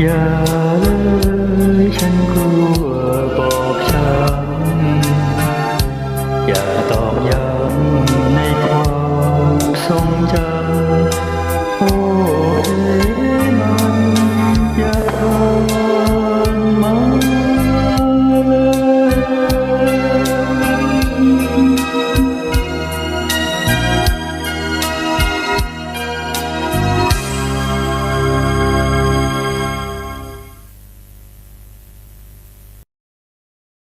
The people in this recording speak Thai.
อย่าเลยฉันค